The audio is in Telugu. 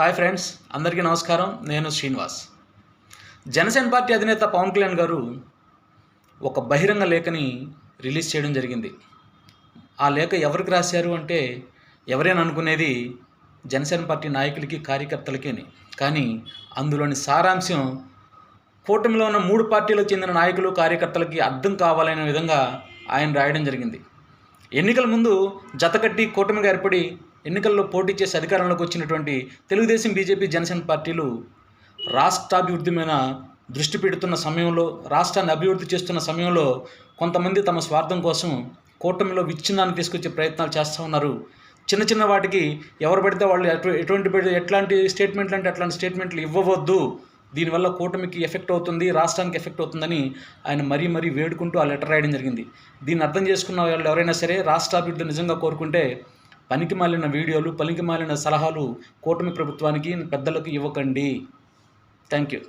హాయ్ ఫ్రెండ్స్ అందరికీ నమస్కారం. నేను శ్రీనివాస్. జనసేన పార్టీ అధినేత పవన్ కళ్యాణ్ గారు ఒక బహిరంగ లేఖని రిలీజ్ చేయడం జరిగింది. ఆ లేఖ ఎవరికి రాశారు అంటే ఎవరైనా అనుకునేది జనసేన పార్టీ నాయకులకి కార్యకర్తలకి అని. కానీ అందులోని సారాంశం కూటమిలో ఉన్న మూడు పార్టీలకు చెందిన నాయకులు కార్యకర్తలకి అర్థం కావాలనే విధంగా ఆయన రాయడం జరిగింది. ఎన్నికల ముందు జతకట్టి కూటమిగా ఏర్పడి ఎన్నికల్లో పోటీ చేసి అధికారంలోకి వచ్చినటువంటి తెలుగుదేశం బీజేపీ జనసేన పార్టీలు రాష్ట్రాభివృద్ధి మీద దృష్టి పెడుతున్న సమయంలో రాష్ట్రాన్ని అభివృద్ధి చేస్తున్న సమయంలో కొంతమంది తమ స్వార్థం కోసం కూటమిలో విచ్ఛిన్నాన్ని తీసుకొచ్చే ప్రయత్నాలు చేస్తూ ఉన్నారు. చిన్న చిన్న వాటికి ఎవరు పడితే వాళ్ళు ఎటు ఎటువంటి ఎట్లాంటి స్టేట్మెంట్లు అంటే అట్లాంటి స్టేట్మెంట్లు ఇవ్వవద్దు. దీనివల్ల కూటమికి ఎఫెక్ట్ అవుతుంది రాష్ట్రానికి ఎఫెక్ట్ అవుతుందని ఆయన మరీ మరీ వేడుకుంటూ ఆ లెటర్ రాయడం జరిగింది. దీన్ని అర్థం చేసుకున్న వాళ్ళు ఎవరైనా సరే రాష్ట్రాభివృద్ధి నిజంగా కోరుకుంటే పనికి మాలిన వీడియోలు పనికి మాలిన సలహాలు కూటమి ప్రభుత్వానికి పెద్దలకు ఇవ్వకండి. Thank you